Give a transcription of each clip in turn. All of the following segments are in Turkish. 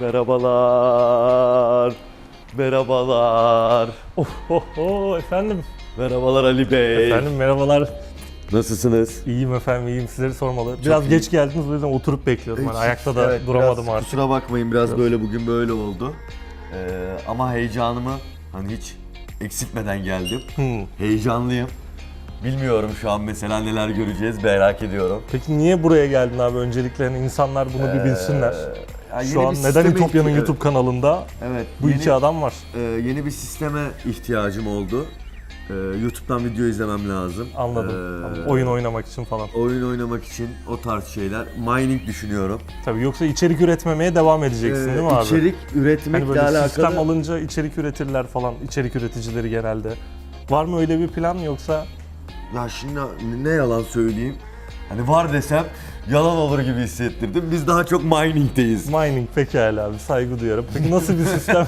Merhabalar. Merhabalar. Oh, oh, efendim. Merhabalar Ali Bey. Efendim merhabalar. Nasılsınız? İyiyim efendim, iyiyim. Sizleri sormalı. Biraz iyi. geç geldiniz o yüzden oturup bekliyordum. Hani ayakta da Evet, duramadım biraz artık. Kusura bakmayın biraz böyle bugün böyle oldu. Ee, ama heyecanımı hani hiç eksiltmeden geldim. Hmm. Heyecanlıyım. Bilmiyorum şu an mesela neler göreceğiz merak ediyorum. Peki niye buraya geldin abi? Öncelikle hani insanlar bunu bir bilsinler. Ya yeni Şu an neden Ütopya'nın ihti- YouTube kanalında Evet. bu yeni, iki adam var? e, yeni bir sisteme ihtiyacım oldu. Ee, YouTube'dan video izlemem lazım. Anladım. Ee, Anladım. Oyun oynamak için falan. Oyun oynamak için o tarz şeyler. Mining düşünüyorum. Tabii yoksa içerik üretmemeye devam edeceksin Ee, değil mi abi? İçerik üretmekle Hani böyle alakalı. sistem alınca içerik üretirler falan. içerik üreticileri genelde. Var mı öyle bir plan yoksa Ya şimdi ne yalan söyleyeyim. Hani var desem yalan olur gibi hissettirdim. Biz daha çok mining'deyiz. mining pekala abi saygı duyarım. Peki nasıl bir sistem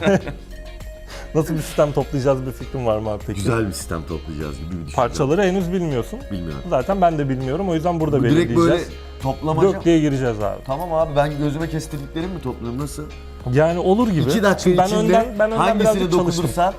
nasıl bir sistem toplayacağız bir fikrin var mı abi peki? Güzel bir sistem toplayacağız gibi bir düşünüyorum. Parçaları henüz bilmiyorsun. Bilmiyorum. Zaten ben de bilmiyorum o yüzden burada Bu direkt belirleyeceğiz. böyle toplamaca. Dök diye gireceğiz abi. Tamam abi ben gözüme kestirdiklerimi mi topluyorum nasıl? Yani olur gibi. İki dakika ben içinde önden ben önden hangisini dokundursan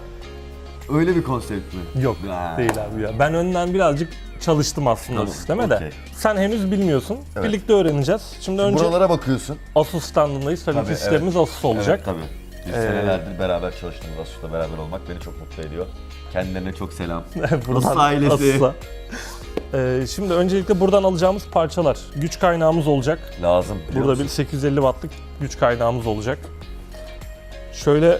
öyle bir konsept mi? Yok Ha. değil abi ya. Ben önden birazcık çalıştım aslında Tamam, sisteme de. okey. Sen henüz bilmiyorsun. Evet. Birlikte öğreneceğiz. Şimdi önce Buralara bakıyorsun. Asus standındayız. Tabii, Tabii, ki sistemimiz Asus olacak. Evet tabii. Biz Ee, senelerdir beraber çalıştığımız Asus'la beraber olmak beni çok mutlu ediyor. Kendilerine çok selam. Buradan Asus ailesi. Asus'a. Ee, şimdi öncelikle buradan alacağımız parçalar. Güç kaynağımız olacak. Lazım. biliyor Burada bir musun? 850 wattlık güç kaynağımız olacak. Şöyle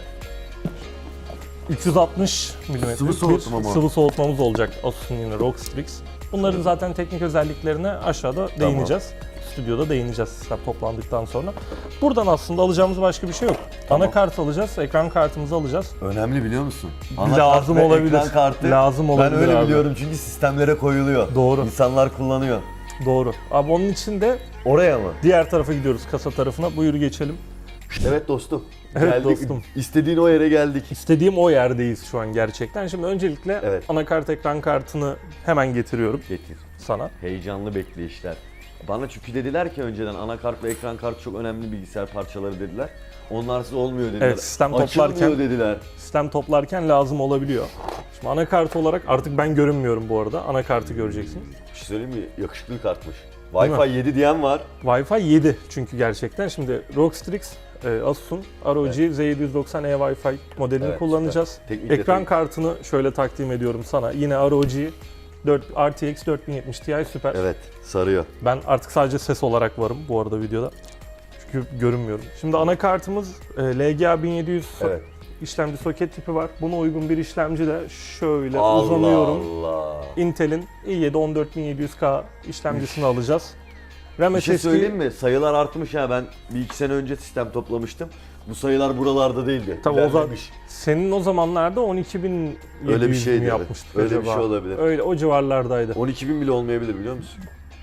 360 mm Sıvı soğutma bir mı? sıvı soğutmamız olacak Asus'un yine ROG Strix. Bunların zaten teknik özelliklerine aşağıda değineceğiz. Stüdyoda değineceğiz sistem toplandıktan sonra. Buradan aslında alacağımız başka bir şey yok. Tamam. Anakart alacağız, ekran kartımızı alacağız. Önemli biliyor musun? Lazım ve olabilir. ekran kartı. Lazım olabilir Ben öyle abi. biliyorum çünkü sistemlere koyuluyor. Doğru. İnsanlar kullanıyor. Doğru. Abi onun için de Oraya mı? diğer tarafa gidiyoruz kasa tarafına. Buyur geçelim. Evet dostum. Evet geldik. dostum. İstediğin o yere geldik. İstediğim o yerdeyiz şu an gerçekten. Şimdi öncelikle Evet. anakart ekran kartını hemen getiriyorum Getir. sana. Heyecanlı bekleyişler. Bana çünkü dediler ki önceden anakart ve ekran kartı çok önemli bilgisayar parçaları dediler. Onlarsız olmuyor dediler. Evet, sistem Açılmıyor toplarken- dediler. Sistem toplarken lazım olabiliyor. Şimdi anakart olarak artık ben görünmüyorum bu arada. Anakartı göreceksin. Bir şey söyleyeyim mi? Yakışıklı kartmış. Değil mi? Wi-Fi 7 diyen var. Wi-Fi 7 çünkü gerçekten. Şimdi ROG Strix, e, Asus'un ROG Z790e Wi-Fi modelini Evet, kullanacağız. Teknik Ekran kartını şöyle takdim ediyorum sana. Yine ROG 4, RTX 4070 Ti süper. Evet, sarıyor. Ben artık sadece ses olarak varım bu arada videoda. Çünkü görünmüyorum. Şimdi anakartımız e, LGA 1700 so- Evet. işlemci soket tipi var. Buna uygun bir işlemci de şöyle Allah uzanıyorum. Allah. Intel'in i7 14700K işlemcisini alacağız. Bir şey SSD söyleyeyim mi? Sayılar artmış ha. Ben bir iki sene önce sistem toplamıştım. Bu sayılar buralarda değildi. Tabii o zaman İlerlemiş. senin o zamanlarda 12700 Öyle bir şeydi, evet. yapmıştık Öyle bir acaba? şey olabilir. Öyle o civarlardaydı. 12 bin bile olmayabilir biliyor musun?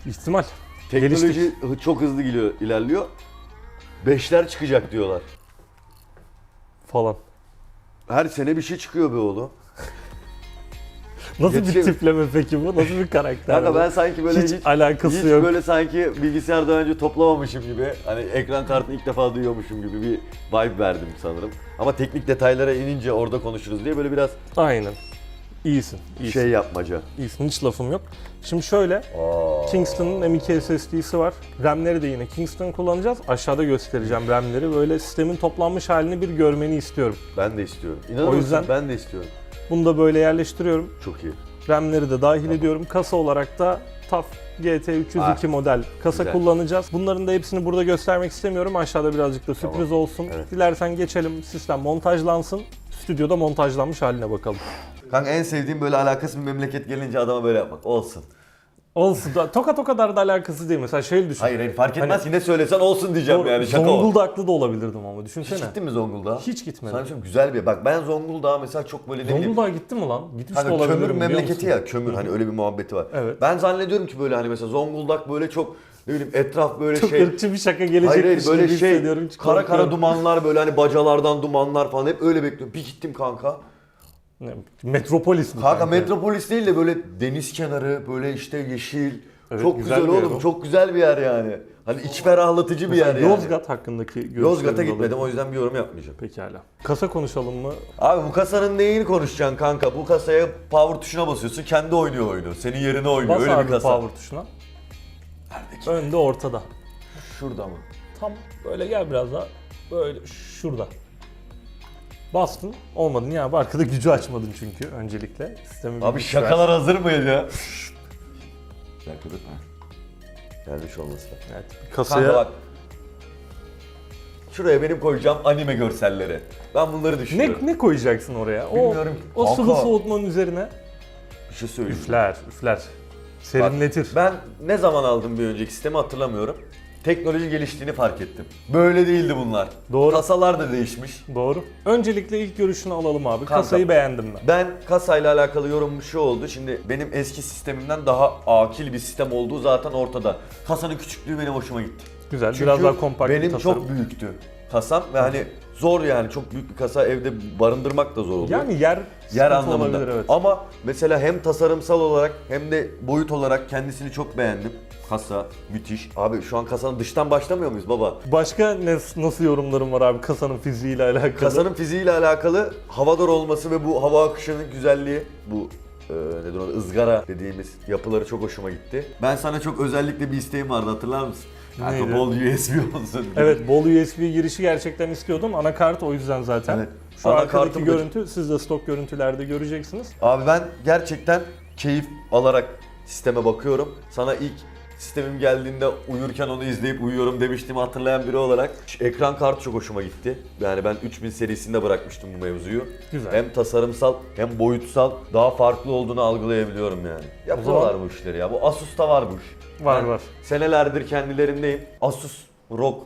İhtimal. Teknoloji Geliştik. hı- çok hızlı gidiyor, ilerliyor. Beşler çıkacak diyorlar. falan. Her sene bir şey çıkıyor be oğlum. Nasıl bir tipleme peki bu? Nasıl bir karakter? Kanka bu? ben sanki böyle hiç, hiç, alakası hiç yok. böyle sanki bilgisayardan önce toplamamışım gibi. Hani ekran kartını ilk defa duyuyormuşum gibi bir vibe verdim sanırım. Ama teknik detaylara inince orada konuşuruz diye böyle biraz Aynen. İyisin. iyisin. şey yapmaca. İyisin. Hiç lafım yok. Şimdi şöyle Aa. Kingston'ın M2 SSD'si var. RAM'leri de yine Kingston kullanacağız. Aşağıda göstereceğim RAM'leri. Böyle sistemin toplanmış halini bir görmeni istiyorum. Ben de istiyorum. İnanır O mısın? yüzden- Ben de istiyorum. Bunu da böyle yerleştiriyorum. Çok iyi. RAM'leri de dahil ediyorum. Kasa olarak da TAF GT302 Ah, model kasa güzel. kullanacağız. Bunların da hepsini burada göstermek istemiyorum. Aşağıda birazcık da sürpriz Tamam. olsun. Evet. Dilersen geçelim. Sistem montajlansın. Stüdyoda montajlanmış haline bakalım. Kanka en sevdiğim böyle alakasız bir memleket gelince adama böyle yapmak. Olsun. Olsun. da- Tokat o kadar da alakası değil. Mesela şey düşün. Hayır hayır fark etmez Hani- ki ne söylesen olsun diyeceğim Doğru, yani şaka o. Zonguldaklı da olabilirdim ama Hiç düşünsene. gittin mi Zonguldak'a? Hiç gitmedim. Sana çok güzel bir bak ben Zonguldak'a mesela çok böyle ne bileyim. Zonguldak'a gittin mi lan? Gitmiş de Kanka olabilirim kömür memleketi ya kömür hani öyle bir muhabbeti var. Evet. Ben zannediyorum ki böyle hani mesela Zonguldak böyle çok ne bileyim etraf böyle Çok şey. ırkçı bir şaka gelecek Hayır hayır böyle şey. Hiç kara kara dumanlar böyle hani bacalardan dumanlar falan hep öyle bekliyorum. Bir gittim kanka. Metropolis mi? Kanka metropolis değil de böyle deniz kenarı böyle işte yeşil. Evet, çok güzel güzel, oğlum çok güzel bir yer yani. Hani iç ferahlatıcı bir yer Mesela yani. Yozgat hakkındaki görüşlerinizi Yozgat'a gitmedim o yüzden bir yorum yapmayacağım. Pekala. Kasa konuşalım mı? Abi bu kasanın neyini konuşacaksın kanka? Bu kasaya power tuşuna basıyorsun kendi oynuyor oyunu. Senin yerine oynuyor Bas öyle bir kasa. power tuşuna. Nerede ki? Önde ortada. Şurada mı? Tam böyle gel biraz daha. Böyle şurada. Bastın. Olmadı. Niye abi? Arkada gücü açmadın çünkü öncelikle. Sistemi Abi güç şakalar hazır mıydı ya? Dakika dur. Gelmiş olması lazım. Evet, Kanka kasaya bak. Şuraya benim koyacağım anime görselleri. Ben bunları düşünüyorum. ne, ne koyacaksın oraya? Bilmiyorum ki. O, o sıvı Kanka. soğutmanın üzerine Bir şey söyleyeyim. üfler, üfler. Serinletir. Ben ne zaman aldım bir önceki sistemi hatırlamıyorum. Teknoloji geliştiğini fark ettim. Böyle değildi bunlar. Doğru. Kasalar da değişmiş. Doğru. Öncelikle ilk görüşünü alalım abi. Kanka. Kasayı beğendim ben. Ben kasayla alakalı yorumum şu oldu. Şimdi benim eski sistemimden daha akil bir sistem olduğu zaten ortada. Kasanın küçüklüğü benim hoşuma gitti. Güzel. Çünkü biraz daha kompakt benim bir tasarım. çok büyüktü kasam ve hani zor yani çok büyük bir kasa evde barındırmak da zor oluyor. Yani yer Yer anlamında. olabilir evet. Ama mesela hem tasarımsal olarak hem de boyut olarak kendisini çok beğendim. Kasa müthiş. Abi şu an kasanın dıştan başlamıyor muyuz baba? Başka ne, nasıl yorumlarım var abi kasanın fiziğiyle alakalı? Kasanın fiziğiyle alakalı havadar olması ve bu hava akışının güzelliği bu e, nedir o ızgara dediğimiz yapıları çok hoşuma gitti. Ben sana çok özellikle bir isteğim vardı hatırlar mısın? Kanka Neydi? bol USB olsun. Evet bol USB girişi gerçekten istiyordum. Anakart o yüzden zaten. Evet. Şu arkadaki görüntü siz de stok görüntülerde göreceksiniz. Abi ben gerçekten keyif alarak sisteme bakıyorum. Sana ilk sistemim geldiğinde uyurken onu izleyip uyuyorum demiştim hatırlayan biri olarak. Şu Ekran kartı çok hoşuma gitti. Yani ben 3000 serisinde bırakmıştım bu mevzuyu. Güzel. Hem tasarımsal hem boyutsal daha farklı olduğunu algılayabiliyorum yani. Yapıyorlar bu işleri ya. Bu Asus'ta var bu iş. Var, var. Senelerdir kendilerindeyim. Asus ROG.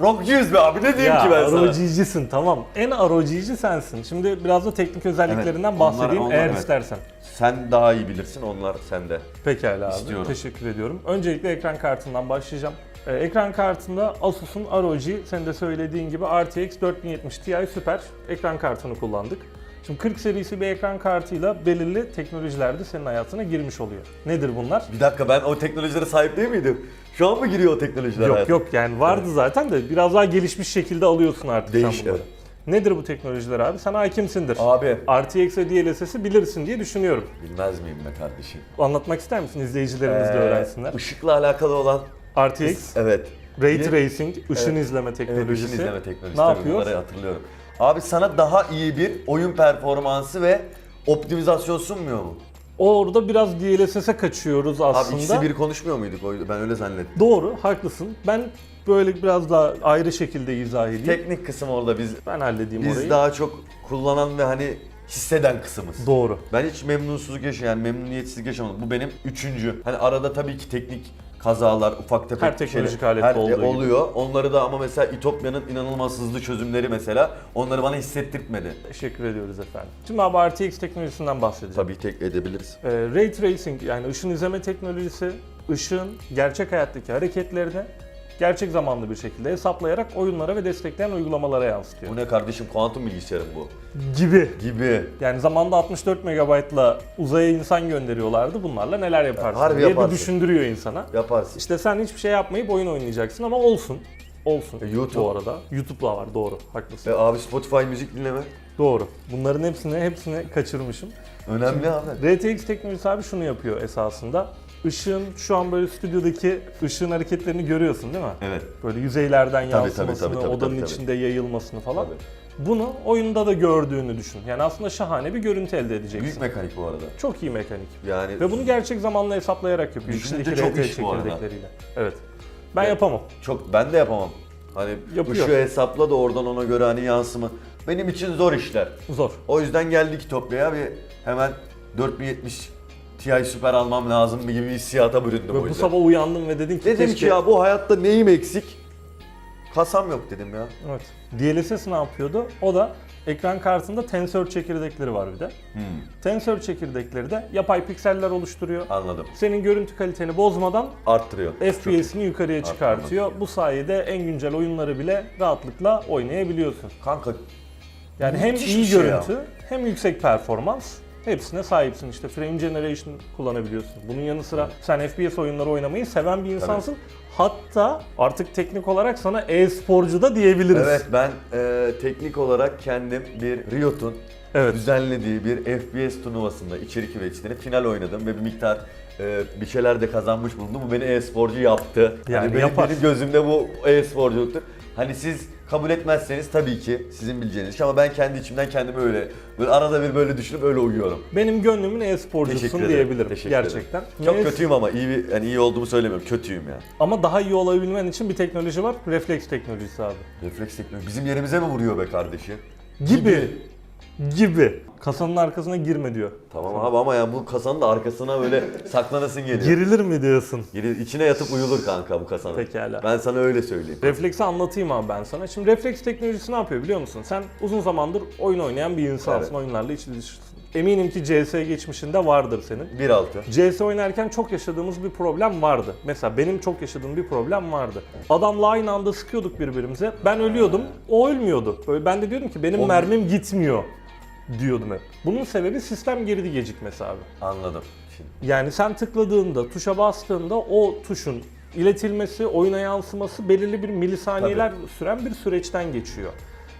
ROG'cuyuz be abi ne diyeyim Ya ki ben sana? ROG'cisin tamam. En ROG'ci sensin. Şimdi biraz da teknik özelliklerinden Evet, bahsedeyim onlar- onlar, eğer evet. istersen. Sen daha iyi bilirsin onlar sende. Pekala abi. İstiyorum. Teşekkür ediyorum. Öncelikle ekran kartından başlayacağım. Ee, ekran kartında Asus'un ROG, senin de söylediğin gibi RTX 4070 Ti Super ekran kartını kullandık. Şimdi 40 serisi bir ekran kartıyla belirli teknolojilerde senin hayatına girmiş oluyor. Nedir bunlar? Bir dakika ben o teknolojilere sahip değil miydim? Şu an mı giriyor o teknolojiler Yok hayatıma? yok yani vardı zaten de biraz daha gelişmiş şekilde alıyorsun artık Değiş, sen bunları. evet. Nedir bu teknolojiler abi? Sen hakimsindir. Abi. RTX ve DLSS'i bilirsin diye düşünüyorum. Bilmez miyim be kardeşim? Anlatmak ister misin? İzleyicilerimiz de Ee, öğrensinler. Işıkla alakalı olan... RTX, Evet. Ray Tracing, ışın Evet. izleme Evet, teknolojisi. ışın izleme teknolojisi. Ne yapıyor? Bunları hatırlıyorum. Abi sana daha iyi bir oyun performansı ve optimizasyon sunmuyor mu? Orada biraz DLSS'e kaçıyoruz Abi aslında. ikisi bir konuşmuyor muyduk? Ben öyle zannettim. Doğru, haklısın. Ben böyle biraz daha ayrı şekilde izah edeyim. Teknik kısım orada biz ben halledeyim biz orayı. daha çok kullanan ve hani hisseden kısmımız. Doğru. Ben hiç memnunsuzluk yaşayan, yani memnuniyetsizlik yaşamadım. Bu benim üçüncü. Hani arada tabii ki teknik kazalar, ufak tefek Her teknolojik şeyler- her- olduğu gibi. oluyor. Onları da ama mesela İtopya'nın inanılmaz hızlı çözümleri mesela onları bana hissettirtmedi. Teşekkür ediyoruz efendim. Şimdi abi RTX teknolojisinden bahsedeceğim. Tabii tek edebiliriz. Ee, Ray Tracing yani ışın izleme teknolojisi, ışığın gerçek hayattaki hareketlerini gerçek zamanlı bir şekilde hesaplayarak oyunlara ve destekleyen uygulamalara yansıtıyor. Bu ne kardeşim kuantum bilgisayarım bu. Gibi. Gibi. Yani zamanda 64 MB'la uzaya insan gönderiyorlardı. Bunlarla neler yaparsın Harbi diye yaparsın. bir düşündürüyor insana. Yaparsın. İşte sen hiçbir şey yapmayıp oyun oynayacaksın ama olsun. Olsun. E, YouTube. Bu arada. YouTube'da var doğru. Haklısın. E abi Spotify müzik dinleme. Doğru. Bunların hepsini hepsini kaçırmışım. Önemli abi. RTX teknolojisi abi şunu yapıyor esasında. Işığın şu an böyle stüdyodaki ışığın hareketlerini görüyorsun değil mi? Evet. Böyle yüzeylerden Tabii, tabii, yansımasını, tabii, tabii, odanın tabii, tabii. içinde yayılmasını falan. Tabii. Bunu oyunda da gördüğünü düşün. Yani aslında şahane bir görüntü elde edeceksin. Büyük mekanik bu arada. Çok iyi mekanik. Yani Ve bunu gerçek zamanla hesaplayarak yapıyor. Düşününce çok iş bu arada. Evet. Ben Ya- yapamam. çok ben de yapamam. Hani Yapıyor. ışığı hesapla da oradan ona göre hani yansıma. Benim için zor işler. Zor. O yüzden geldik Topya'ya bir hemen 4070 Ti Super almam lazım gibi bir hissiyata büründüm o Ve bu yüzden. sabah uyandım ve dedim ki Dedim keşke... ki ya bu hayatta neyim eksik? Kasam yok dedim ya. Evet. DLSS ne yapıyordu? O da ekran kartında tensör çekirdekleri var bir de. Hmm, Tensör çekirdekleri de yapay pikseller oluşturuyor. anladım. Senin görüntü kaliteni bozmadan Arttırıyor. FPS'ini yukarıya çıkartıyor. Bu sayede en güncel oyunları bile rahatlıkla oynayabiliyorsun. Kanka Yani hem Müthiş iyi şey görüntü hem yüksek performans Hepsine sahipsin işte frame generation kullanabiliyorsun. Bunun yanı sıra sen FPS oyunları oynamayı seven bir insansın. Hatta artık teknik olarak sana e-sporcu da diyebiliriz. Evet ben e, teknik olarak kendim bir Riot'un Evet. düzenlediği bir FPS turnuvasında içerik üreticileri final oynadım ve bir miktar e, bir şeyler de kazanmış bulundum. Bu beni e-sporcu yaptı. Yani benim, yapar. benim gözümde bu e-sporculuktur. Hani siz kabul etmezseniz tabii ki sizin bileceğiniz iş ama ben kendi içimden kendimi öyle böyle arada bir böyle düşünüp öyle uyuyorum. Benim gönlümün Teşekkür e-sporcusun ederim. diyebilirim Teşekkür gerçekten. ederim. Çok Ne- kötüyüm ama iyi bir, yani iyi olduğumu söylemiyorum. Kötüyüm ya. Ama daha iyi olabilmen için bir teknoloji var. Refleks teknolojisi abi. Refleks teknoloji bizim yerimize mi vuruyor be kardeşim? Gibi. Gibi. Kasanın arkasına girme diyor. Tamam abi ama yani bu kasanın da arkasına böyle saklanasın geliyor. Girilir mi diyorsun? Girir, içine yatıp uyulur kanka bu kasanın. Pekala. Ben sana öyle söyleyeyim. Refleksi anlatayım abi ben sana. Şimdi refleks teknolojisi ne yapıyor biliyor musun? Sen uzun zamandır oyun oynayan bir insansın. Evet. Oyunlarla içli dışlısın. Eminim ki CS geçmişinde vardır senin. 1.6. CS oynarken çok yaşadığımız bir problem vardı. Mesela benim çok yaşadığım bir problem vardı. Adamla aynı anda sıkıyorduk birbirimize. Ben ölüyordum, o ölmüyordu. Böyle ben de diyordum ki benim mermim gitmiyor diyordum hep. Bunun sebebi sistem geridi gecikmesi abi. Anladım. Şimdi. Yani sen tıkladığında, tuşa bastığında o tuşun iletilmesi, oyuna yansıması belirli bir milisaniyeler süren bir süreçten geçiyor.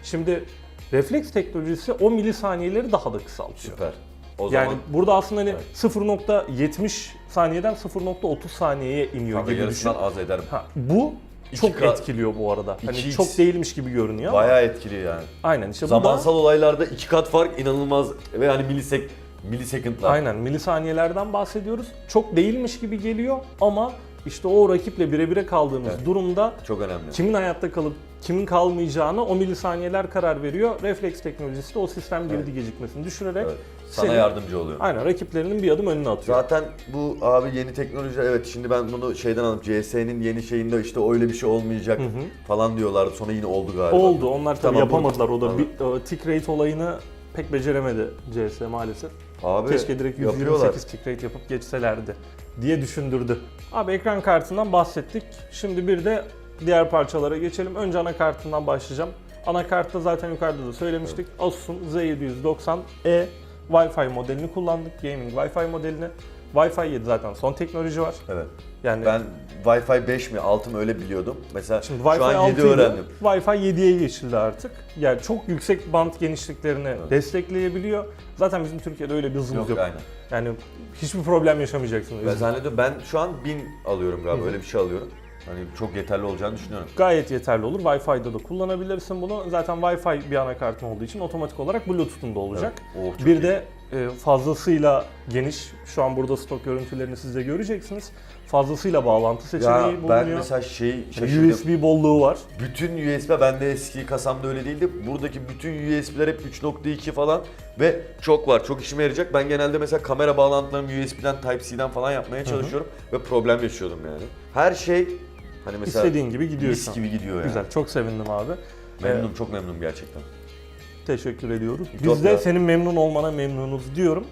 Şimdi refleks teknolojisi o milisaniyeleri daha da kısaltıyor. Süper. O Yani zaman burada aslında hani 0.70 saniyeden 0.30 saniyeye iniyor kanka gibi düşün. az ederim. Ha, bu çok 2K etkiliyor bu arada. Hani 2X. çok değilmiş gibi görünüyor ama Bayağı etkili yani. aynen işte bu Zamansal olaylarda iki kat fark inanılmaz ve hani milisek milisekundlar. da aynen milisaniyelerden bahsediyoruz. Çok değilmiş gibi geliyor ama işte o rakiple birebire kaldığımız Evet. durumda Çok önemli. kimin hayatta kalıp kimin kalmayacağını o milisaniyeler karar veriyor. Refleks teknolojisi de o sistem geridi gecikmesini düşürerek Evet. Sana seni- yardımcı oluyor. aynen rakiplerinin bir adım önüne atıyor. Zaten bu abi yeni teknoloji evet şimdi ben bunu şeyden alıp CS'nin yeni şeyinde işte öyle bir şey olmayacak falan diyorlardı. Sonra yine oldu galiba. Oldu. Onlar tabii Tamam, yapamadılar. O da Tamam. bir, o tick rate olayını pek beceremedi CS maalesef. Abi Keşke direkt yapıyorlar. 128 tick rate yapıp geçselerdi diye düşündürdü. Abi ekran kartından bahsettik. Şimdi bir de diğer parçalara geçelim. Önce anakartından başlayacağım. Anakartta zaten yukarıda da söylemiştik. Asus'un Z790E Wi-Fi modelini kullandık. Gaming Wi-Fi modelini. Wi-Fi 7 zaten son teknoloji var. Evet. Yani Ben Wi-Fi 5 mi 6 mı öyle biliyordum. Mesela Şimdi şu Wi-Fi an 7 6 idi, öğrendim. Wi-Fi 7'ye geçildi artık. Yani çok yüksek band genişliklerini destekleyebiliyor. Zaten bizim Türkiye'de öyle bir hızımız Yok, yok. aynen. Yani hiçbir problem yaşamayacaksınız. Ben zannediyorum ben şu an 1000 alıyorum galiba öyle bir şey alıyorum. Hani çok yeterli olacağını düşünüyorum. Gayet yeterli olur. Wi-Fi'da da kullanabilirsin bunu. Zaten Wi-Fi bir anakartın olduğu için otomatik olarak Bluetooth'un da olacak. Evet. Oh, bir iyi. de fazlasıyla geniş, şu an burada stok görüntülerini siz de göreceksiniz. Fazlasıyla bağlantı ya seçeneği ben bulunuyor. mesela şey şaşırdım. USB bolluğu var. Bütün USB bende eski kasamda öyle değildi. Buradaki bütün USB'ler hep 3.2 falan ve çok var. Çok işime yarayacak. Ben genelde mesela kamera bağlantılarımı USB'den Type-C'den falan yapmaya çalışıyorum ve problem yaşıyordum yani. Her şey hani mesela İstediğin gibi gidiyor mis gibi gidiyor yani. Güzel, çok sevindim abi. Memnunum, çok memnunum gerçekten. Teşekkür ediyoruz. Biz de senin memnun olmana memnunuz diyorum.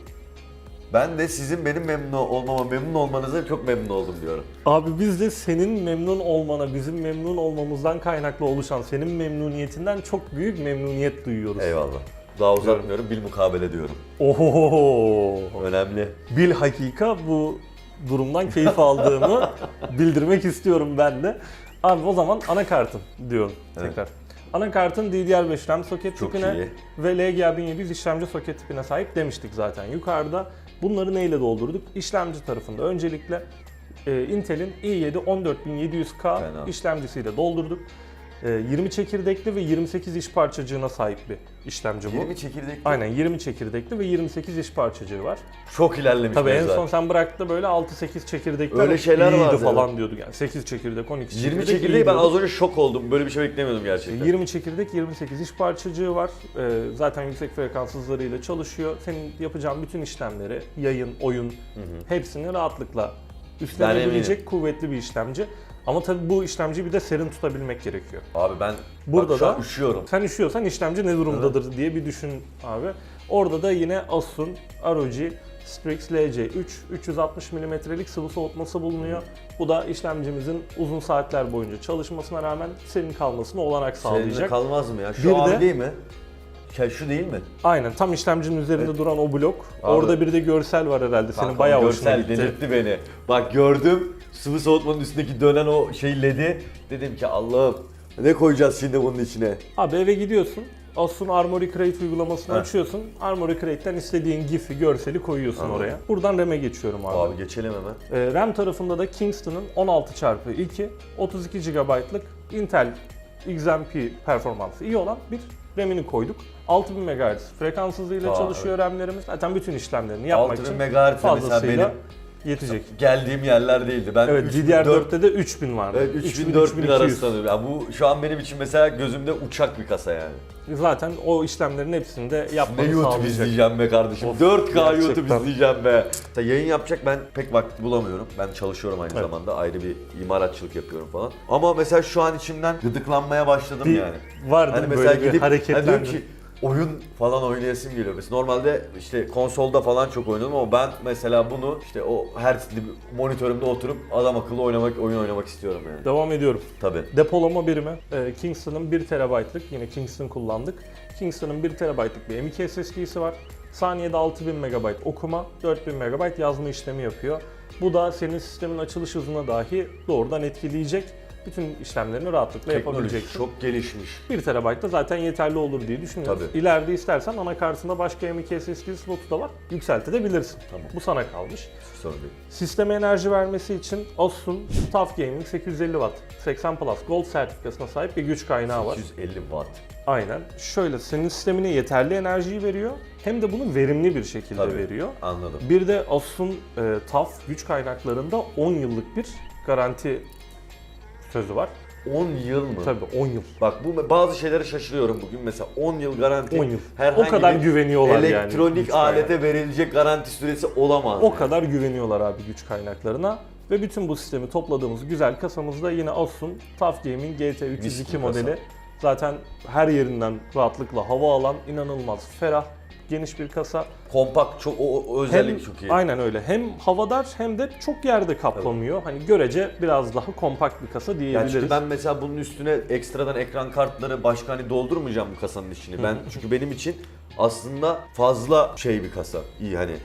Ben de sizin benim memnun olmama, memnun olmanıza çok memnun oldum diyorum. Abi biz de senin memnun olmana, bizim memnun olmamızdan kaynaklı oluşan senin memnuniyetinden çok büyük memnuniyet duyuyoruz. Eyvallah. Daha uzatmıyorum, bil mukabele diyorum. Oho. Önemli. Bil hakika bu durumdan keyif aldığımı bildirmek istiyorum ben de. Abi o zaman anakartın diyorum Evet. tekrar. Anakartın DDR5 RAM soket Çok tipine iyi. ve LGA 1700 işlemci soket tipine sahip demiştik zaten yukarıda. Bunları neyle doldurduk? İşlemci tarafında öncelikle e, Intel'in i7 14700K Fena. işlemcisiyle doldurduk. E, 20 çekirdekli ve 28 iş parçacığına sahip bir işlemci bu. 20 çekirdek. Aynen 20 çekirdekli ve 28 iş parçacığı var. Çok ilerlemiş Tabii en son sen bıraktı böyle 6-8 çekirdekler Öyle şeyler iyiydi vardı, falan diyorduk yani. 8 çekirdek, 12 çekirdek 20 iyi çekirdeği ben az önce şok oldum. Böyle bir şey beklemiyordum gerçekten. 20 çekirdek, 28 iş parçacığı var. Ee, zaten yüksek frekans hızlarıyla çalışıyor. Senin yapacağın bütün işlemleri, yayın, oyun hepsini rahatlıkla üstlenebilecek kuvvetli bir işlemci. Ama tabii bu işlemciyi bir de serin tutabilmek gerekiyor. Abi ben Burada bak şu an da- üşüyorum. Sen üşüyorsan işlemci ne durumdadır diye bir düşün abi. Orada da yine Asus'un ROG Strix LC3 360 mm'lik sıvı soğutması bulunuyor. Bu da işlemcimizin uzun saatler boyunca çalışmasına rağmen serin kalmasına olanak Seninle sağlayacak. kalmaz mı ya? Şu Bir abi de- değil mi? Ke- Şu değil mi? Aynen tam işlemcinin üzerinde duran o blok. Abi- Orada bir de görsel var herhalde. Senin Kanka, bayağı hoşuna görsel gitti. delirtti beni. Bak gördüm sıvı soğutmanın üstündeki dönen o şey ledi. Dedim ki Allah'ım ne koyacağız şimdi bunun içine? Abi eve gidiyorsun. Asus'un Armory Crate uygulamasını Heh. açıyorsun. Armory Crate'ten istediğin GIF'i, görseli koyuyorsun Anladım. oraya. Buradan RAM'e geçiyorum abi. Abi geçelim hemen. Ee, RAM tarafında da Kingston'ın 16x2 32 GB'lık Intel XMP performansı iyi olan bir RAM'ini koyduk. 6000 MHz frekans hızıyla Aa, çalışıyor RAM'lerimiz. Zaten bütün işlemlerini yapmak 6000 için MHz mesela fazlasıyla benim yetecek. geldiğim yerler değildi. Ben Evet 3004 DDR4'te de 3000 vardı. Evet 3000 4000 arası sanıyorum. Ya bu şu an benim için mesela gözümde uçak bir kasa yani. Zaten o işlemlerin hepsini de Ne yapmanı YouTube sağlayacak. izleyeceğim be kardeşim. Of, 4K YouTube gerçekten. izleyeceğim be. Mesela yayın yapacak ben pek vakit bulamıyorum. Ben çalışıyorum aynı Evet. zamanda. Ayrı bir imalatçılık yapıyorum falan. Ama mesela şu an içimden gıdıklanmaya başladım Bir yani. vardı Hani böyle mesela bir gidip hani diyorum ki oyun falan oynayasım geliyor. Mesela normalde işte konsolda falan çok oynadım ama ben mesela bunu işte o her monitörümde oturup adam akıllı oynamak, oyun oynamak istiyorum yani. Devam ediyorum. Tabii. Depolama birimi e, Kingston'ın 1 TB'lık yine Kingston kullandık. Kingston'ın 1 TB'lık bir M.2 SSD'si var. Saniyede 6000 MB okuma, 4000 MB yazma işlemi yapıyor. Bu da senin sistemin açılış hızına dahi doğrudan etkileyecek. Bütün işlemlerini rahatlıkla Teknoloji yapabileceksin. çok gelişmiş. 1 TB da zaten yeterli olur diye düşünüyoruz. Tabii. İleride istersen anakartında başka M.2 SSD slotu da var. Yükseltebilirsin. Tamam. Bu sana kalmış. Sorun değil. Sisteme enerji vermesi için Asus'un TUF Gaming 850 Watt 80 Plus Gold sertifikasına sahip bir güç kaynağı var. 150 watt. Aynen. Şöyle senin sistemine yeterli enerjiyi veriyor hem de bunu verimli bir şekilde Tabii. veriyor. Anladım. Bir de Asus'un e, TUF güç kaynaklarında 10 yıllık bir garanti sözü var. 10 yıl mı? Tabii 10 yıl. Bak bu bazı şeylere şaşırıyorum bugün mesela 10 yıl garanti. 10 yıl. Herhangi O kadar bir güveniyorlar yani. Elektronik güç kaynağı. alete verilecek garanti süresi olamaz. O yani. kadar güveniyorlar abi güç kaynaklarına. Ve bütün bu sistemi topladığımız güzel kasamızda yine Asus'un TUF Gaming GT302 bir modeli. kasa. Zaten her yerinden rahatlıkla hava alan, inanılmaz ferah, geniş bir kasa. Kompakt çok o, o Hem, özellik çok iyi. aynen öyle. Hem havadar hem de çok yerde kaplamıyor. Hani görece biraz daha kompakt bir kasa Yani diyebiliriz. çünkü ben mesela bunun üstüne ekstradan ekran kartları başka hani doldurmayacağım bu kasanın içini. Ben çünkü benim için aslında fazla şey bir kasa. İyi hani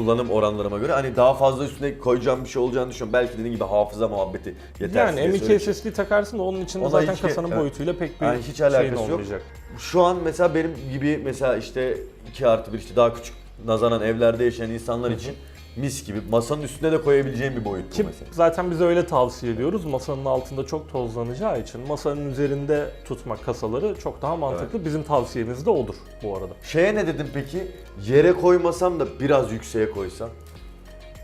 kullanım oranlarıma göre hani daha fazla üstüne koyacağım bir şey olacağını düşünüyorum. Belki dediğin gibi hafıza muhabbeti yetersiz. yani diye M.2 söyleyeceğim. SSD takarsın da onun içinde Ona zaten hiç- kasanın evet. boyutuyla pek bir Yani hiç şeyin alakası yok. olmayacak. Şu an mesela benim gibi mesela işte 2 artı 1 işte daha küçük nazaran evlerde yaşayan insanlar için mis gibi masanın üstüne de koyabileceğim bir boyut bu Ki mesela. zaten biz öyle tavsiye ediyoruz. Masanın altında çok tozlanacağı için masanın üzerinde tutmak kasaları çok daha mantıklı. Bizim tavsiyemiz de odur bu arada. Şeye ne dedim peki? Yere koymasam da biraz yükseğe koysam.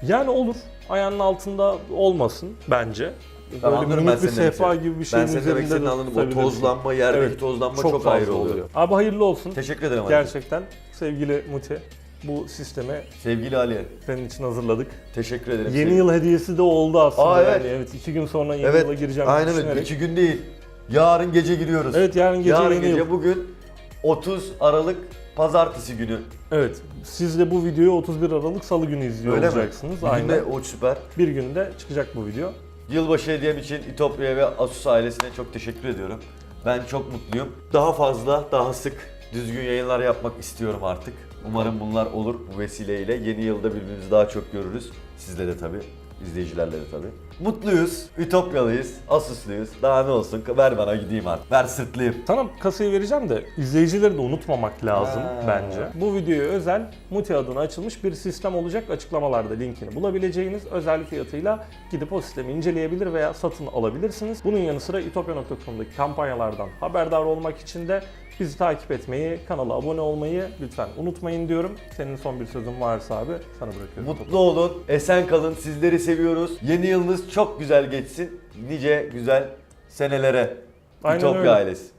Yani olur. Ayağının altında olmasın bence. Tamam, Böyle anladım ben minik bir senin demek sehpa istediğini. gibi bir şeyin Ben senin demek üzerinde istediğini de anladım. O tutabilirsin. tozlanma, yerdeki Evet, tozlanma çok, çok, fazla ayrı oluyor. Abi hayırlı olsun. Teşekkür ederim. Gerçekten sevgili Muti bu sistemi Sevgili Ali, senin için hazırladık. teşekkür ederim. Yeni Sevgili- yıl hediyesi de oldu aslında Aa, yani. evet. Evet iki gün sonra yeni Evet, yıla gireceğim aynen öyle. düşünerek. İki gün değil. Yarın gece giriyoruz. Evet yarın gece Yarın yeni gece yıl. bugün 30 Aralık Pazartesi günü. Evet. Siz de bu videoyu 31 Aralık Salı günü izliyor Öyle olacaksınız. mi? Aynen. De o süper. Bir günde çıkacak bu video. Yılbaşı hediyem için İtopya ve Asus ailesine çok teşekkür ediyorum. Ben çok mutluyum. Daha fazla, daha sık düzgün yayınlar yapmak istiyorum artık. Umarım bunlar olur bu vesileyle. Yeni yılda birbirimizi daha çok görürüz. Sizle de tabii, izleyicilerle de tabii. Mutluyuz, Ütopyalıyız, Asusluyuz. Daha ne olsun, ver bana gideyim artık. Ver sırtlayayım. Sana kasayı vereceğim de izleyicileri de unutmamak lazım Ha. bence. Bu videoya özel Muti adına açılmış bir sistem olacak. Açıklamalarda linkini bulabileceğiniz özel fiyatıyla gidip o sistemi inceleyebilir veya satın alabilirsiniz. Bunun yanı sıra itopya.com'daki kampanyalardan haberdar olmak için de bizi takip etmeyi, kanala abone olmayı lütfen unutmayın diyorum. Senin son bir sözün varsa abi sana bırakıyorum. Mutlu olun, esen kalın, sizleri seviyoruz. Yeni yılınız çok güzel geçsin. Nice güzel senelere. Aynen Ütopya öyle. ailesi.